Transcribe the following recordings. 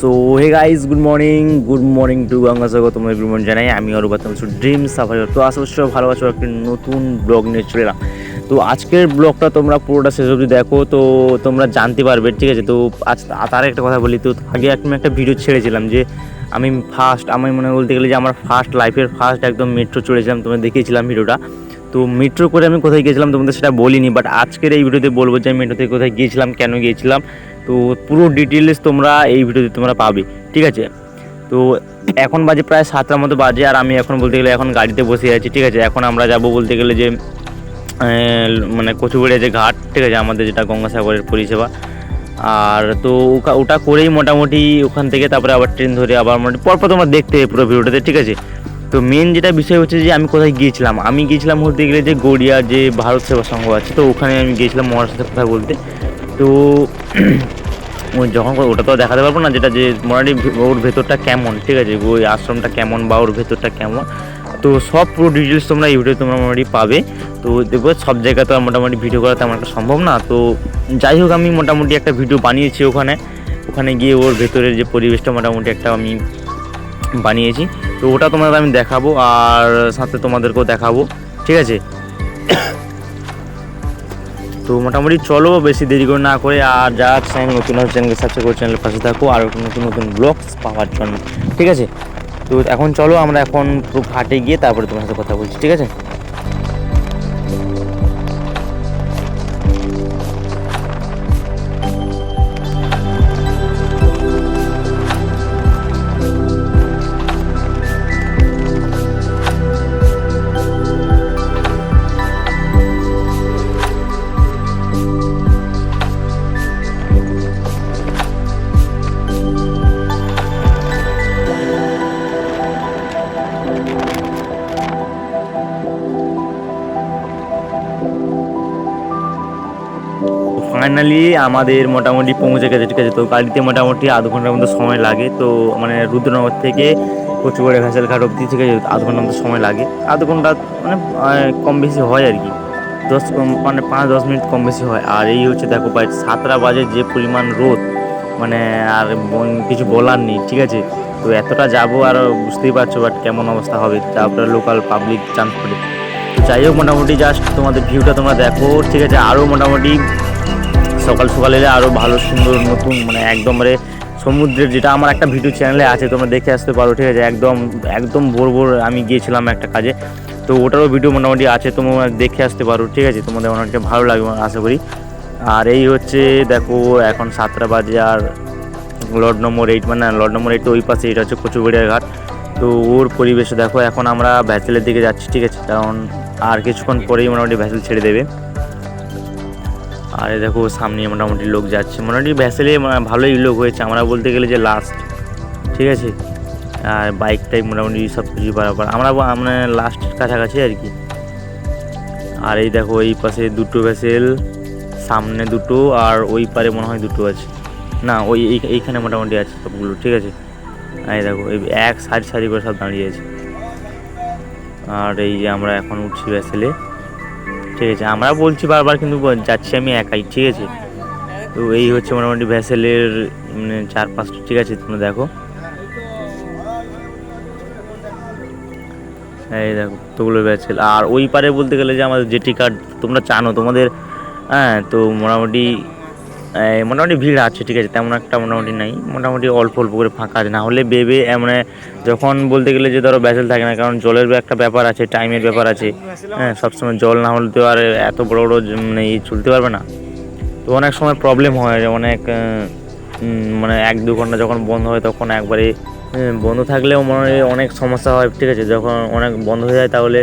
So hey guys good morning good morning to Gangasagar তোমাদের good morning জানাই। আমি আরও বাতাম ড্রিম সাফারি তো আশা করছি ভালো আছো, একটি নতুন ব্লগ নিয়ে চলে এলাম। তো আজকের ব্লগটা তোমরা পুরোটা শেষ অবধি দেখো, তো তোমরা জানতে পারবে, ঠিক আছে? তো আজ তার একটা কথা বলি, তো আগে আমি একটা ভিডিও ছেড়েছিলাম যে আমি ফার্স্ট আমি মনে বলতে গেলে যে আমার ফার্স্ট লাইফের ফার্স্ট একদম মেট্রো চড়েছিলাম তোমাদের দেখিয়েছিলাম ভিডিওটা। তো মেট্রো করে আমি কোথায় গিয়েছিলাম, তোমাদের সেটা বলিনি বাট আজকের এই ভিডিওতে বলব যে আমি মেট্রোতে কোথায় গিয়েছিলাম, কেন গিয়েছিলাম তো পুরো ডিটেলস তোমরা এই ভিডিওতে তোমরা পাবে, ঠিক আছে? তো এখন বাজে প্রায় সাতটার মতো বাজে আর আমি এখন বলতে গেলে এখন গাড়িতে বসে আছি, ঠিক আছে? এখন আমরা যাব বলতে গেলে যে মানে কচুগুড়িয়া যে ঘাট, ঠিক আছে? আমাদের যেটা গঙ্গাসাগরের পরিষেবা। আর তো ওটা করেই মোটামুটি ওখান থেকে তারপরে আবার ট্রেন ধরে আবার মোটামুটি পরপর তোমরা দেখতে পুরো ভিডিওটাতে ঠিক আছে? তো মেন যেটা বিষয় হচ্ছে যে আমি কোথায় গিয়েছিলাম? আমি গিয়েছিলাম বলতে গেলে যে গড়িয়া যে ভারত সেবা সংঘ আছে, তো ওখানে আমি গিয়েছিলাম মহারাষ্ট্রের কথা বলতে। তো যখন ওটা তো দেখাতে পারব না, যেটা যে মোটামুটি ওর ভেতরটা কেমন, ঠিক আছে? ওই আশ্রমটা কেমন বা ওর ভেতরটা কেমন। তো সব পুরো ডিটেলস তোমরা ইউটিউবে তোমরা মোটামুটি পাবে। তো দেখব সব জায়গায় তো আর মোটামুটি ভিডিও করা তেমন একটা সম্ভব না। তো যাই হোক, আমি মোটামুটি একটা ভিডিও বানিয়েছি ওখানে। ওখানে গিয়ে ওর ভেতরের যে পরিবেশটা মোটামুটি একটা আমি বানিয়েছি। তো ওটা তোমাদের আমি দেখাবো, আর সাথে তোমাদেরকেও দেখাবো, ঠিক আছে? তো মোটামুটি চলো বেশি দেরি করে না করে আর যা চ্যানেল নতুন আছে চ্যানেলকে সাবস্ক্রাইব করে চ্যানেলের পাশে থাকো আর নতুন নতুন ব্লগস পাওয়ার জন্য, ঠিক আছে? তো এখন চলো আমরা এখন ঘাটে গিয়ে তারপরে তোমার সাথে কথা বলছি, ঠিক আছে? ফাইনালি আমাদের মোটামুটি পৌঁছে গেছে, ঠিক আছে? তো গাড়িতে মোটামুটি আধ ঘণ্টার মতো সময় লাগে। তো মানে রুদ্রনগর থেকে কচুগড়ে ঘাট অব্দি ঠিক আছে? আধ ঘণ্টার মতো সময় লাগে। আধ ঘণ্টা মানে কম বেশি হয় আর কি। দশ মানে পাঁচ দশ মিনিট কম বেশি হয়। আর এই হচ্ছে, দেখো প্রায় সাতটা বাজে যে পরিমাণ রোদ মানে আর কিছু বলার নেই, ঠিক আছে? তো এতটা যাব আর বুঝতেই পারছ বাট কেমন অবস্থা হবে তারপরে লোকাল পাবলিক ট্রান্সপোর্টে যাই হোক, মোটামুটি জাস্ট তোমাদের ভিউটা তোমরা দেখো, ঠিক আছে? আরও মোটামুটি সকাল সকাল এলে আরও ভালো, সুন্দর, নতুন মানে একদমবারে সমুদ্রের যেটা আমার একটা ভিডিও চ্যানেলে আছে, তোমরা দেখে আসতে পারো, ঠিক আছে? একদম একদম ভোর ভোর আমি গিয়েছিলাম একটা কাজে। তো ওটারও ভিডিও মোটামুটি আছে, তোমরা দেখে আসতে পারো, ঠিক আছে? তোমাদের অনেকটা ভালো লাগবে আশা করি। আর এই হচ্ছে, দেখো, এখন সাতটা বাজে আর লর্ড নম্বর এইট মানে লর্ড নম্বর এইট ওই পাশে, এটা হচ্ছে কচুবেড়িয়া ঘাট। তো ওর পরিবেশে দেখো, এখন আমরা ভ্যাসেলের দিকে যাচ্ছি, ঠিক আছে? কারণ আর কিছুক্ষণ পরেই মোটামুটি ভ্যাসেল ছেড়ে দেবে। আর দেখো, সামনে মোটামুটি লোক যাচ্ছে। মোটামুটি ভ্যাসেলে ভালোই লোক হয়েছে। আমরা বলতে গেলে যে লাস্ট ঠিক আছে? আর বাইক বাইকটাই মোটামুটি সব কিছু বরাবর। আমরা ব- মানে লাস্টের কাছাকাছি আর কি। আর এই দেখো, এই পাশে দুটো ভ্যাসেল সামনে দুটো, আর ওই পারে মনে হয় দুটো আছে। না, ওই, এই- এইখানে মোটামুটি আছে সবগুলো, ঠিক আছে? এই দেখো, এই এক সারি সারি করে সব দাঁড়িয়ে আছে। আর এই যে আমরা এখন উঠছি ভ্যাসেলে ঠিক আছে, আমরা বলছি বারবার কিন্তু যাচ্ছি আমি একাই, ঠিক আছে? তো এই হচ্ছে মোটামুটি ভ্যাসেলের মানে চার পাঁচটা ঠিক আছে, তোমরা দেখো। এই দেখো তোগুলো ভ্যাসেল। আর ওই পারে বলতে গেলে যে আমাদের জেটি কার্ড, তোমরা জানো, তোমাদের হ্যাঁ তো মোটামুটি মোটামুটি ভিড় আছে, ঠিক আছে, তেমন একটা মোটামুটি নাই। মোটামুটি অল্প অল্প করে ফাঁকা আছে। না হলে বেবে মানে যখন বলতে গেলে যে ধরো ভ্যাসেল থাকে না, কারণ জলের একটা ব্যাপার আছে, টাইমের ব্যাপার আছে। হ্যাঁ সবসময় জল না হলে তো আর এত বড় বড় মানে ই চলতে পারবে না। তো অনেক সময় প্রবলেম হয়, অনেক মানে এক দু ঘণ্টা যখন বন্ধ হয়, তখন একবারে বন্ধ থাকলেও মনে অনেক সমস্যা হয়, ঠিক আছে, যখন অনেক বন্ধ হয়ে যায়, তাহলে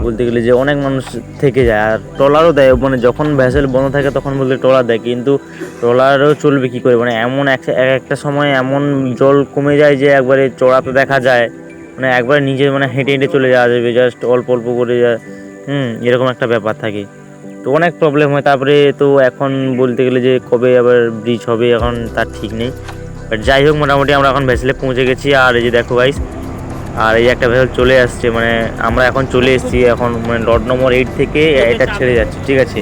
বলতে গেলে যে অনেক মানুষ থেকে যায়, আর ট্রলারও দেয়। মানে যখন ভ্যাসেল বন্ধ থাকে তখন বলতে ট্রলার দেয়। কিন্তু ট্রলারও চলবে কী করে? মানে এমন এক এক একটা সময় এমন জল কমে যায় যে একবারে চড়াতে দেখা যায়। মানে একবার নিজে মানে হেঁটে হেঁটে চলে যাওয়া যাবে জাস্ট অল্প অল্প করে যা- হুম, এরকম একটা ব্যাপার থাকে। তো অনেক প্রবলেম হয়। তারপরে তো এখন বলতে গেলে যে কবে আবার ব্রিজ হবে এখন তার ঠিক নেই। বাট যাই হোক, মোটামুটি আমরা এখন ভেসেলে পৌঁছে গেছি। আর এই যে দেখো গাইস আর এই একটা ভেসেল চলে আসছে মানে আমরা এখন চলে এসেছি এখন মানে লট নম্বর এইট থেকে এটা ছেড়ে যাচ্ছে, ঠিক আছে?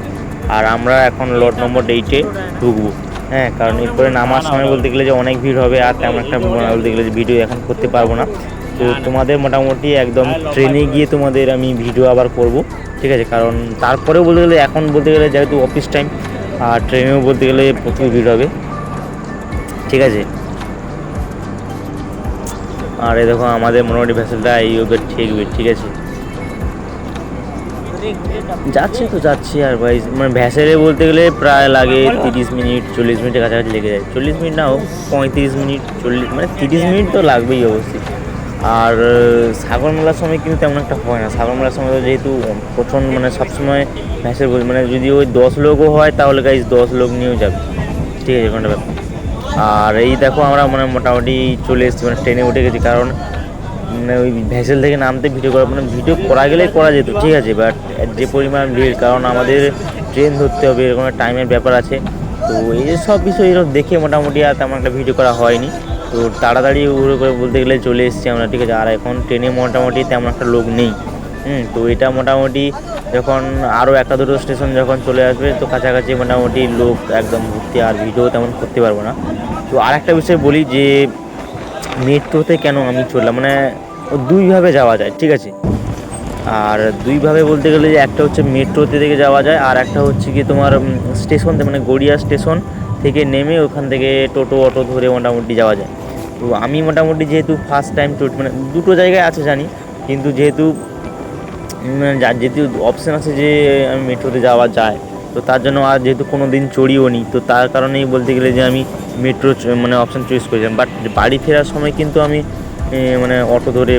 আর আমরা এখন লট নম্বর এইটে ঢুকবো হ্যাঁ? কারণ এরপরে নামার সময় বলতে গেলে যে অনেক ভিড় হবে, আর তেমন একটা বলতে গেলে যে ভিডিও এখন করতে পারব না। তো তোমাদের মোটামুটি একদম ট্রেনে গিয়ে তোমাদের আমি ভিডিও আবার করব, ঠিক আছে? কারণ তারপরেও বলতে গেলে, এখন বলতে গেলে যেহেতু অফিস টাইম আর ট্রেনেও বলতে গেলে প্রচুর ভিড় হবে, ঠিক আছে? আর এই দেখো, আমাদের মোটামুটি ভেসেলটা এই ওদের ঠেকবে ঠিক আছে। যাচ্ছি তো, যাচ্ছি আর ভাই মানে ভ্যাসেলে বলতে গেলে প্রায় লাগে তিরিশ মিনিট, চল্লিশ মিনিটের কাছাকাছি লেগে যায়। চল্লিশ মিনিট না হোক, পঁয়ত্রিশ মিনিট, চল্লিশ মানে তিরিশ মিনিট তো লাগবেই অবশ্যই। আর, সাগর মেলার সময় কিন্তু তেমন একটা হয় না। সাগর মেলার সময় তো যেহেতু প্রচণ্ড মানে সবসময় ভ্যাসেল মানে যদি ওই দশ লোকও হয়, তাহলে গাইজ দশ লোক নিয়েও যাবে। ঠিক আছে, কোনো ব্যাপার আর এই দেখো আমরা মানে মোটামুটি চলে এসেছি মানে ট্রেনে উঠে গেছি, কারণ মানে ওই ভ্যাসেল থেকে নামতে ভিডিও করা মানে ভিডিও করা গেলেই করা যেত, ঠিক আছে? বাট যে পরিমাণ ভিড়, কারণ আমাদের ট্রেন ধরতে হবে, এরকম টাইমের ব্যাপার আছে। তো এই সব বিষয় এরকম দেখে মোটামুটি আর তেমন একটা ভিডিও করা হয়নি। তো তাড়াতাড়ি উড়ে করে বলতে গেলে চলে এসেছি আমরা, ঠিক আছে? আর এখন ট্রেনে মোটামুটি তেমন একটা লোক নেই। হুম, তো এটা মোটামুটি যখন আরও একটা দুটো স্টেশন যখন চলে আসবে, তো কাছাকাছি মোটামুটি লোক একদম ঘুরতে আর ভিডিও তেমন করতে পারব না। তো আর একটা বিষয় বলি যে, মেট্রোতে কেন আমি চললাম মানে দুইভাবে যাওয়া যায়, ঠিক আছে? আর দুইভাবে বলতে গেলে যে একটা হচ্ছে মেট্রোতে থেকে যাওয়া যায়, আর একটা হচ্ছে কি তোমার স্টেশন মানে গড়িয়া স্টেশন থেকে নেমে ওখান থেকে টোটো, অটো ধরে মোটামুটি যাওয়া যায়। তো আমি মোটামুটি যেহেতু ফার্স্ট টাইম মানে দুটো জায়গায় আছে জানি, কিন্তু যেহেতু উম, যা- যেহেতু অপশান আছে যে আমি মেট্রোতে যাওয়া যায় তো তার জন্য আর যেহেতু কোনো দিন চড়িও নি তো তার কারণেই বলতে গেলে যে আমি মেট্রো মানে অপশান চয়েস করেছিলাম। বাট বাড়ি ফেরার সময় কিন্তু আমি মানে অটো ধরে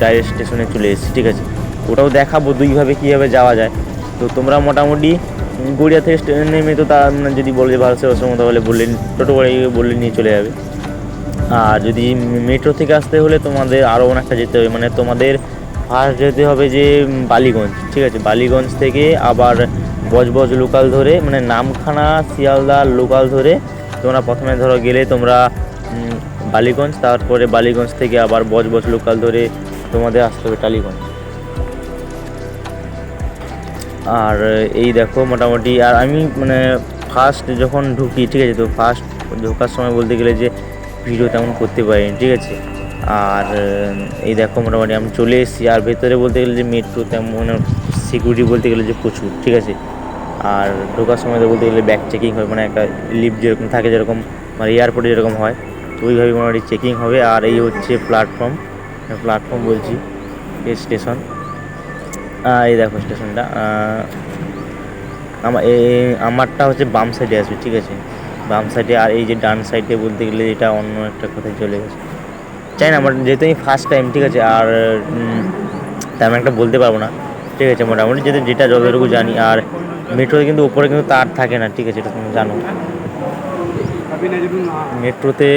ডাইরেক্ট স্টেশনে চলে এসেছি ঠিক আছে? ওটাও দেখাবো দুইভাবে কীভাবে যাওয়া যায়। তো তোমরা মোটামুটি গড়িয়া থেকে নেমে তো তা মানে যদি বলে যে ভারত সেবা সময় তাহলে বললে টোটো করে বললে নিয়ে চলে যাবে। আর যদি মেট্রো থেকে আসতে হলে তোমাদের আরও অনেকটা যেতে হবে। মানে তোমাদের ফার্স্ট যেতে হবে যে বালিগঞ্জ, ঠিক আছে? বালিগঞ্জ থেকে আবার বজবজ লোকাল ধরে মানে নামখানা শিয়ালদা লোকাল ধরে তোমরা প্রথমে ধরো গেলে তোমরা বালিগঞ্জ, তারপরে বালিগঞ্জ থেকে আবার বজবজ লোকাল ধরে তোমাদের আসতে হবে টালিগঞ্জ। আর এই দেখো মোটামুটি, আর আমি মানে ফার্স্ট যখন ঢুকি, ঠিক আছে? তো ফার্স্ট ঢোকার সময় বলতে গেলে যে ভিডিও তেমন করতে পারিনি, ঠিক আছে? আর এই দেখো মোটামুটি আমি চলে এসেছি। আর ভেতরে বলতে গেলে যে মেট্রো তেমন সিকিউরিটি বলতে গেলে যে প্রচুর, ঠিক আছে? আর ঢোকার সময় তো বলতে গেলে ব্যাগ চেকিং হয় মানে একটা লিফট যেরকম থাকে, যেরকম মানে এয়ারপোর্টে যেরকম হয়, তো ওইভাবে মোটামুটি চেকিং হবে। আর এই হচ্ছে প্ল্যাটফর্ম প্ল্যাটফর্ম বলছি এই স্টেশন এই দেখো স্টেশনটা আমার এ- আমারটা হচ্ছে বাম সাইডে আসবে, ঠিক আছে? বাম সাইডে আর এই যে ডান সাইডে বলতে গেলে এটা অন্য একটা কোথায় চলে গেছে? চাই না আমার যেহেতু আমি ফার্স্ট টাইম ঠিক আছে, আর তেমন একটা বলতে পারব না, ঠিক আছে, মোটামুটি যেটা যেটা যতটুকু জানি, আর মেট্রোতে কিন্তু উপরে কিন্তু তার থাকে না, ঠিক আছে, এটা তুমি জানো। মেট্রোতে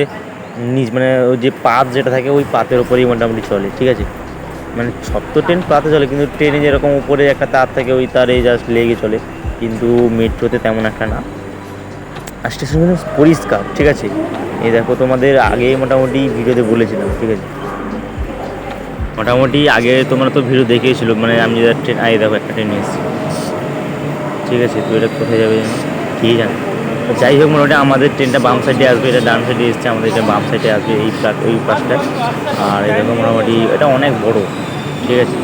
নিজ মানে ওই যে পাত যেটা থাকে, ওই পাতের উপরেই মোটামুটি চলে, ঠিক আছে। মানে সব তো ট্রেন পাতে চলে, কিন্তু ট্রেনে যেরকম উপরে একটা তার থাকে, ওই তারে জাস্ট লেগে চলে, কিন্তু মেট্রোতে তেমন একটা না। আর স্টেশন কিন্তু পরিষ্কার, ঠিক আছে? এই দেখো তোমাদের আগে মোটামুটি ভিডিওতে বলেছিলাম, ঠিক আছে? মোটামুটি আগে তোমরা তো ভিডিও দেখেছিল মানে আমি যেটা ট্রেন আগে দেখো একটা ট্রেন এসেছি। ঠিক আছে, তো এটা কোথায় যাবে কি জানে? তো যাই হোক, মোটামুটি আমাদের ট্রেনটা বাম সাইডে আসবে, এটা ডান সাইডে এসছে, আমাদের এটা বাম সাইডে আসবে, এই প্লাট ওই পাশটা। আর এরকম মোটামুটি এটা অনেক বড়, ঠিক আছে?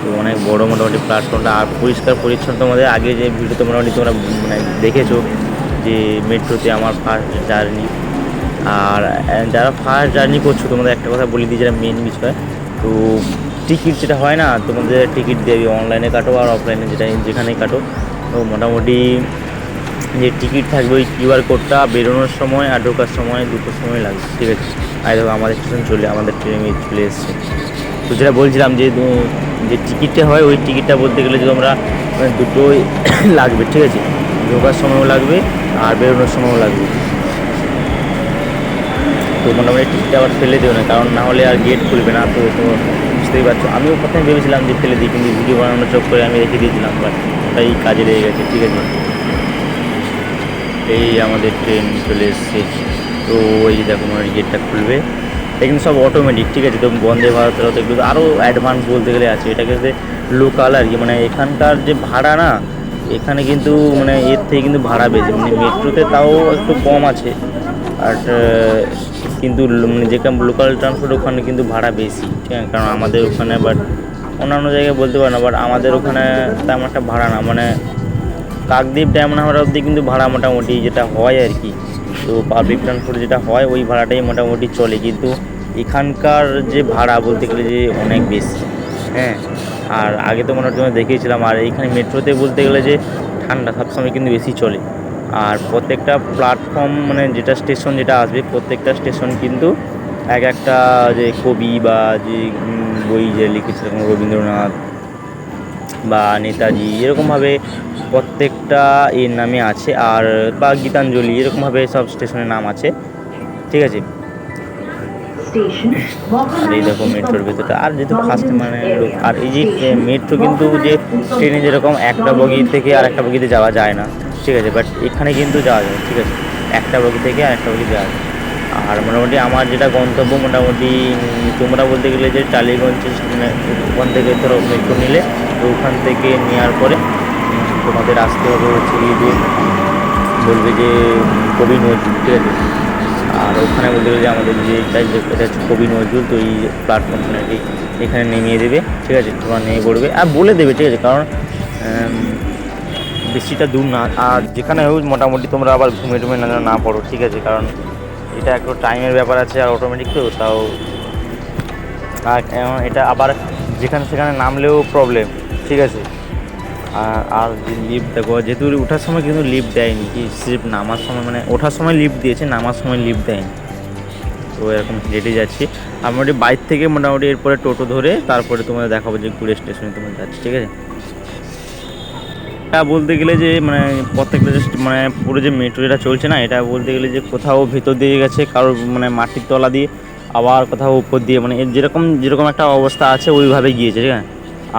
তো অনেক বড় মোটামুটি প্ল্যাটফর্মটা আর পরিষ্কার পরিচ্ছন্ন তোমাদের আগে যে ভিডিওতে মোটামুটি তোমরা মানে দেখেছ যে মেট্রোতে আমার ফার্স্ট জার্নি আর যারা ফার্স্ট জার্নি করছ, তোমাদের একটা কথা বলে দিই, যেটা মেন বিষয়। তো টিকিট যেটা হয় না, তোমাদের টিকিট দেবে অনলাইনে কাটো আর অফলাইনে যেটা, যেখানেই কাটো। তো মোটামুটি যে টিকিট থাকবে ওই কিউআর কোডটা বেরোনোর সময়, আর ঢোকার সময় দুটো সময় লাগবে, ঠিক আছে? আর দেখো, আমাদের স্টেশন চলে, আমাদের ট্রেনে চলে এসছে। তো যেটা বলছিলাম যে যে টিকিটটা হয়, ওই টিকিটটা বলতে গেলে যে তোমরা দুটোই লাগবে, ঠিক আছে? ঢোকার সময়ও লাগবে আর বেরোনোর সময়ও লাগবে। তো মোটামুটি টিকিটটা আবার ফেলে দিও না, কারণ না হলে আর গেট খুলবে না, তো তো বুঝতেই পারছ। আমিও প্রথমে ভেবেছিলাম যে ফেলে দিই, কিন্তু ভিডিও বানানোর চোখ করে আমি রেখে দিয়েছিলাম বাট ওটাই কাজে লেগে গেছে, ঠিক আছে। এই আমাদের ট্রেন চলে এসছে। তো ওই দেখো মানে গেটটা খুলবে। কিন্তু সব অটোমেটিক ঠিক আছে? তো বন্দে ভারতের তো একটু আরও অ্যাডভান্স বলতে গেলে আছে। এটাকে লোকাল আর কি মানে এখানকার যে ভাড়া না এখানে কিন্তু মানে এর থেকে কিন্তু ভাড়া বেশি। মানে মেট্রোতে তাও একটু কম আছে। আর কিন্তু মানে যেখানে লোকাল ট্রান্সপোর্ট ওখানে কিন্তু ভাড়া বেশি। ঠিক আছে কারণ আমাদের ওখানে বাট অন্যান্য জায়গায় বলতে পারে না বাট আমাদের ওখানে তেমন একটা ভাড়া না। মানে কাকদ্বীপ, ড্যামনাহার অবধি কিন্তু ভাড়া মোটামুটি যেটা হয় আর কি। তো পাবলিক ট্রান্সপোর্ট যেটা হয়, ওই ভাড়াটাই মোটামুটি চলে। কিন্তু এখানকার যে ভাড়া বলতে গেলে যে অনেক বেশি। হ্যাঁ। আর আগে তো মনে তোমায় দেখিয়েছিলাম, আর এইখানে মেট্রোতে বলতে গেলে যে ঠান্ডা সবসময় কিন্তু বেশি চলে। আর প্রত্যেকটা প্ল্যাটফর্ম মানে যেটা স্টেশন যেটা আসবে, প্রত্যেকটা স্টেশন কিন্তু এক একটা যে কবি বা যে বই যে লিখেছে যেরকম রবীন্দ্রনাথ বা নেতাজি, এরকমভাবে প্রত্যেকটা এর নামে আছে। আর বা গীতাঞ্জলি, এরকমভাবে সব স্টেশনের নাম আছে। ঠিক আছে? আর এই দেখো মেট্রোর ভেতরটা। আর যেহেতু ফার্স্ট মানে লোক- আর এই যে মেট্রো কিন্তু যে ট্রেনে যেরকম একটা বগি থেকে আর একটা বগিতে যাওয়া যায় না ঠিক আছে? বাট এখানে কিন্তু যাওয়া যায় ঠিক আছে? একটা বগি থেকে আর একটা বগি যাওয়া যায়। আর মোটামুটি আমার যেটা গন্তব্য মোটামুটি তোমরা বলতে গেলে যে টালিগঞ্জ মানে ওখান থেকে ধরো মেট্রো নিলে তো ওখান থেকে নেওয়ার পরে তোমাদের আসতে হবে হচ্ছে যে বলবে যে কবি নজরুল ঠিক আছে? আর ওখানে বলতে গেলে আমাদের যে এটা এটা হচ্ছে কবি নজরুল, তো এই প্ল্যাটফর্ম নাকি এখানে নেমিয়ে দেবে, ঠিক আছে? তোমরা নেমে পড়বে আর বলে দেবে, ঠিক আছে? কারণ বেশিটা দূর না, আর যেখানে হোক মোটামুটি তোমরা আবার ঘুমে টুমে না না পড়ো, ঠিক আছে? কারণ এটা একটু টাইমের ব্যাপার আছে আর অটোমেটিক তো, তাও আর এটা আবার যেখানে সেখানে নামলেও প্রবলেম ঠিক আছে? আর আর যে লিফট দেখো, যেহেতু ওঠার সময় কিন্তু লিফট দেয়নি, কি সিফ নামার সময় মানে ওঠার সময় লিফট দিয়েছে, নামার সময় লিফট দেয়নি। তো এরকম হেঁটে যাচ্ছি। আর মোটামুটি বাইর থেকে মোটামুটি এরপরে টোটো ধরে তারপরে তোমাদের দেখাবো যে ঘুরে স্টেশনে তোমরা যাচ্ছি, ঠিক আছে? এটা বলতে গেলে যে মানে প্রত্যেকটা যে মানে পুরো যে মেট্রো যেটা চলছে না, এটা বলতে গেলে যে কোথাও ভেতর দিয়ে গেছে, কারোর মানে মাটির তলা দিয়ে, আবার কোথাও উপর দিয়ে মানে যেরকম যেরকম একটা অবস্থা আছে, ওইভাবে গিয়েছে, ঠিক আছে?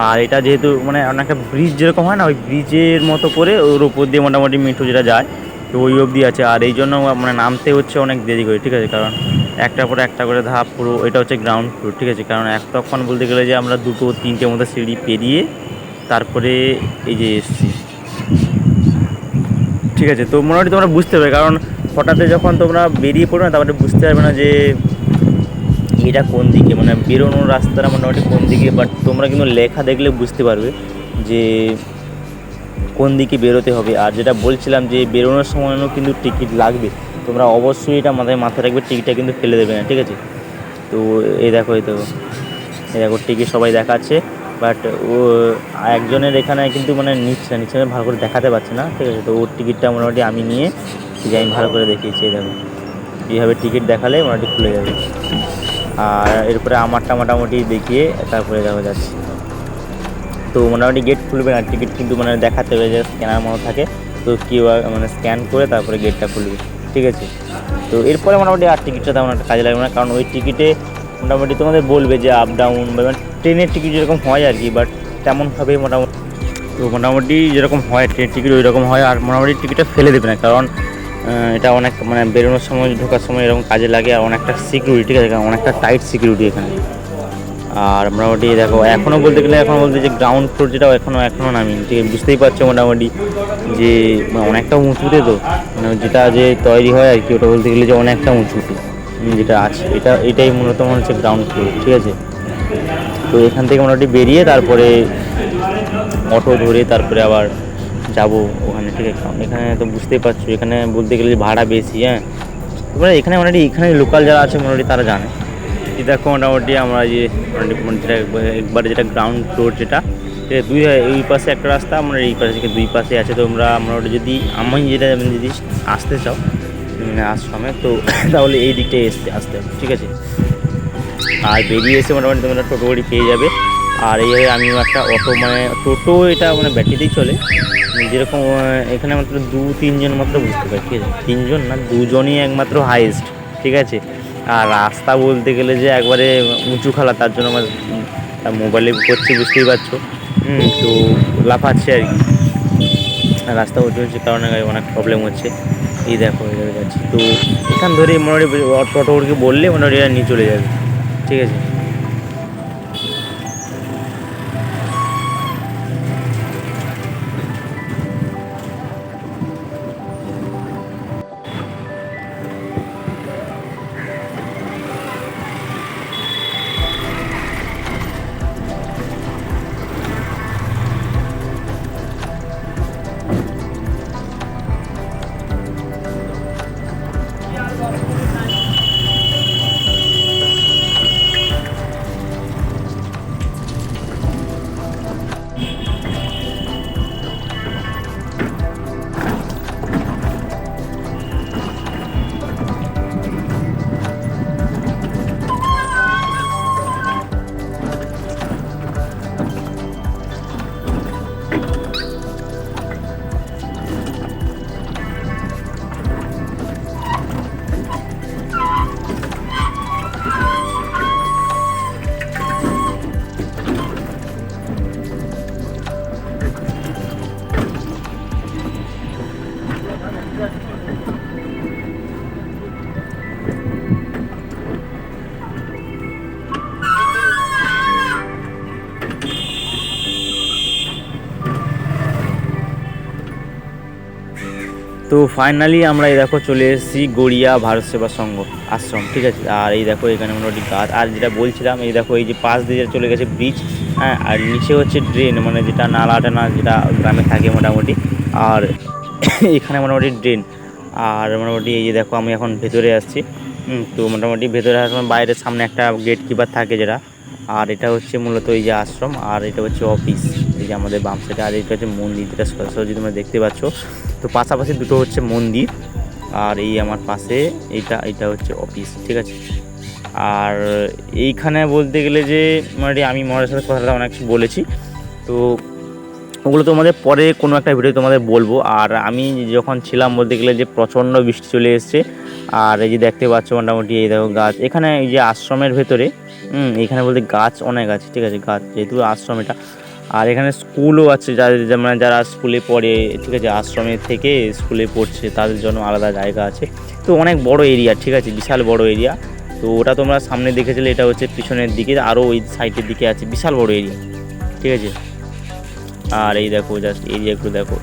আর এটা যেহেতু মানে অনেকটা ব্রিজ যেরকম হয় না, ওই ব্রিজের মতো করে ওর উপর দিয়ে মোটামুটি মেট্রো যেটা যায়, তো ওই অবধি আছে। আর এই জন্য মানে নামতে হচ্ছে অনেক দেরি করে, ঠিক আছে? কারণ একটার পরে একটা করে ধাপ পুরো এটা হচ্ছে গ্রাউন্ড ফ্লোর ঠিক আছে? কারণ এক তখন বলতে গেলে যে আমরা দুটো তিনটে মতো সিঁড়ি পেরিয়ে তারপরে এই যে এসছি। ঠিক আছে? তো মোটামুটি তোমরা বুঝতে পারবে, কারণ হঠাৎ যখন তোমরা বেরিয়ে পড়বে না, তারপরে বুঝতে পারবে না যে এটা কোন দিকে? মানে বেরোনোর রাস্তাটা মোটামুটি কোন দিকে? বাট তোমরা কিন্তু লেখা দেখলে বুঝতে পারবে যে কোন দিকে বেরোতে হবে। আর যেটা বলছিলাম যে বেরোনোর সময়ও কিন্তু টিকিট লাগবে। তোমরা অবশ্যই এটা মাথায় মাথায় রাখবে, টিকিটটা কিন্তু ফেলে দেবে না, ঠিক আছে? তো এই দেখো এই দেখো। এই দেখো, টিকিট সবাই দেখাচ্ছে। বাট ও, একজনের এখানে কিন্তু মানে নিচ্ছে না, নিচ্ছে ভালো করে দেখাতে পারছে না, ঠিক আছে? তো ওর টিকিটটা মোটামুটি আমি নিয়ে যে আমি ভালো করে দেখিয়েছি, এই দেখো। এইভাবে টিকিট দেখালে মোটামুটি খুলে যাবে। আর এরপরে আমারটা মোটামুটি দেখিয়ে তারপরে দেখা যাচ্ছে। তো মোটামুটি গেট খুলবে না টিকিট কিন্তু মানে দেখাতে হবে যে স্ক্যানার মতো থাকে। তো কেউ মানে স্ক্যান করে তারপরে গেটটা খুলবে, ঠিক আছে? তো এরপরে মোটামুটি আর টিকিটটা তেমন একটা কাজে লাগবে না, কারণ ওই টিকিটে মোটামুটি তোমাদের বলবে যে আপ ডাউন বা ট্রেনের টিকিট যেরকম হয় আর কি বাট তেমনভাবে মোটামুটি। তো মোটামুটি যেরকম হয় ট্রেনের টিকিট ওই রকম হয়, আর মোটামুটি টিকিটটা ফেলে দেবে না, কারণ এটা অনেক মানে বেরোনোর সময়, ঢোকার সময় এরকম কাজে লাগে আর অনেকটা সিকিউরিটি ঠিক আছে? অনেকটা টাইট সিকিউরিটি এখানে। আর মোটামুটি দেখো এখনও বলতে গেলে, এখন বলতে যে গ্রাউন্ড ফ্লোর যেটা এখনও এখনও নামিনি ঠিক আছে, বুঝতেই পারছ মোটামুটি যে মানে অনেকটা উঁচুতে তো। মানে যেটা যে তৈরি হয় আর কি, ওটা বলতে গেলে যে অনেকটা উঁচুতে যেটা আছে। এটা, এটাই মূলত মনে হচ্ছে গ্রাউন্ড ফ্লোর ঠিক আছে? তো এখান থেকে মোটামুটি বেরিয়ে তারপরে অটো ধরে তারপরে আবার যাব ওখানে, ঠিক আছে? কারণ এখানে তো বুঝতেই পারছ, এখানে বলতে গেলে ভাড়া বেশি হ্যাঁ? তারপরে এখানে মোটামুটি এখানে লোকাল যারা আছে মোটামুটি তারা জানে। এই দেখো মোটামুটি আমরা যে মোটামুটি মানে যেটা একবারে যেটা গ্রাউন্ড ফ্লোর যেটা দুই, এই পাশে একটা রাস্তা, আমরা এই পাশে দুই পাশে আছে। তোমরা মোটামুটি যদি, আমি যেটা মানে যদি আসতে চাও মানে আশ্রমে, তো তাহলে এই দিকটায় আসতে আসতে হবে, ঠিক আছে? আর বেরিয়ে এসে মোটামুটি তোমরা টোটো গাড়ি পেয়ে যাবে। আর এইভাবে আমিও একটা অটো মানে টোটো এটা মানে ব্যাটারিতেই চলে। যেরকম এখানে মাত্র দু তিনজন মাত্র বুঝতে পারি ঠিক আছে তিনজন না দুজনই একমাত্র হাইয়েস্ট ঠিক আছে? আর রাস্তা বলতে গেলে যে একবারে উঁচু খালা তার জন্য আমার মোবাইলে করছি বুঝতেই পারছ? হুম। তো লাফাচ্ছে আর কি। রাস্তা উঁচু হচ্ছে কারণে অনেক প্রবলেম হচ্ছে। এই দেখো এই জায়গায় তো এখান ধরে মোটামুটি টোটোকে বললে মোটামুটি নিয়ে চলে যাবে। ঠিক আছে? তো ফাইনালি আমরা এই দেখো চলে এসেছি গড়িয়া ভারত সেবা সংঘ আশ্রম, ঠিক আছে? আর এই দেখো এখানে মোটামুটি গাছ, আর যেটা বলছিলাম, এই দেখো এই যে পাশ দিয়ে চলে গেছে ব্রিজ হ্যাঁ আর নিচে হচ্ছে ড্রেন মানে যেটা নালা টানা যেটা গ্রামে থাকে মোটামুটি, আর এখানে মোটামুটি ড্রেন আর মোটামুটি এই যে দেখো আমি এখন ভেতরে আসছি তো মোটামুটি ভেতরে আসার বাইরের সামনে একটা গেট কিপার থাকে যেটা, আর এটা হচ্ছে মূলত এই যে আশ্রম, আর এটা হচ্ছে অফিস যে আমাদের বাম সাইডে আর এটা হচ্ছে মন্দির, যেটা সরাসরি তোমরা দেখতে পাচ্ছ। তো পাশাপাশি দুটো হচ্ছে মন্দির, আর এই আমার পাশে এইটা এইটা হচ্ছে অফিস ঠিক আছে? আর এইখানে বলতে গেলে যে মানে আমি মহারাজের সাথে কথাটা অনেক বলেছি। তো ওগুলো তোমাদের পরে কোনো একটা ভিডিও তোমাদের বলব। আর আমি যখন ছিলাম, বলতে গেলে যে প্রচণ্ড বৃষ্টি চলে এসছে, আর এই যে দেখতে পাচ্ছ মোটামুটি এই দেখো গাছ। এখানে এই যে আশ্রমের ভেতরে, হুম, এখানে বলতে গাছ অনেক আছে, ঠিক আছে? গাছ, যেহেতু আশ্রম এটা। আর এখানে স্কুলও আছে যাদের মানে যারা স্কুলে পড়ে, ঠিক আছে, আশ্রমে থেকে স্কুলে পড়ছে, তাদের জন্য আলাদা জায়গা আছে। তো অনেক বড় এরিয়া ঠিক আছে, বিশাল বড় এরিয়া তো ওটা তোমরা সামনে দেখেছিলে, এটা হচ্ছে পিছনের দিকে আরও ওই সাইডের দিকে আছে, বিশাল বড় এরিয়া ঠিক আছে? আর এই দেখো জাস্ট এরিয়া একটু দেখো।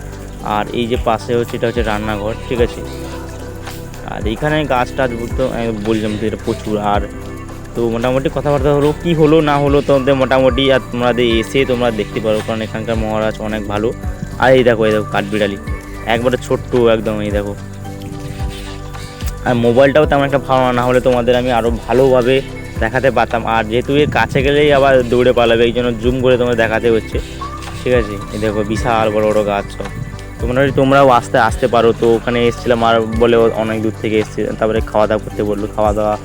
আর এই যে পাশে হচ্ছে, এটা হচ্ছে রান্নাঘর, ঠিক আছে? আর এইখানে গাছ টাছ বলতে বললাম তো, এটা প্রচুর। আর তো মোটামুটি কথাবার্তা হলো, কি হলো, না হলো তোমাদের মোটামুটি, আর তোমাদের এসে তোমরা দেখতে পারো, কারণ এখানকার মহারাজ অনেক ভালো। আর এই দেখো এই দেখো কাঠবিড়ালি একবারে ছোট্ট একদম, এই দেখো। আর মোবাইলটাও তেমন একটা ভালো না হলে তোমাদের আমি আরও ভালোভাবে দেখাতে পারতাম। আর যেহেতু এর কাছে গেলেই আবার দৌড়ে পালাবে, এই জন্য জুম করে তোমাদের দেখাতে হচ্ছে। ঠিক আছে? এই দেখো, বিশাল বড় বড় গাছ সব। তো মোটামুটি তোমরাও আসতে আসতে পারো। তো ওখানে এসেছিলাম আর বলে অনেক দূর থেকে এসছে। তারপরে খাওয়া দাওয়া করতে বলল। খাওয়া দাওয়া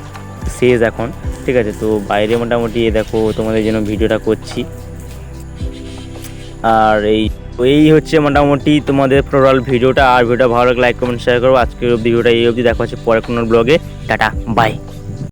শেষ এখন। ঠিক আছে, তো বাইরে মোটামুটি দেখো তোমাদের জন্য ভিডিওটা করছি। আর এই এই হচ্ছে মোটামুটি তোমাদের টোটাল ভিডিওটা। আর ভিডিওটা ভালো লাগলে লাইক কমেন্ট শেয়ার করব আজকের ভিডিওটা এই অবধি। দেখা হচ্ছে পরে কোনো ব্লগে টাটা বাই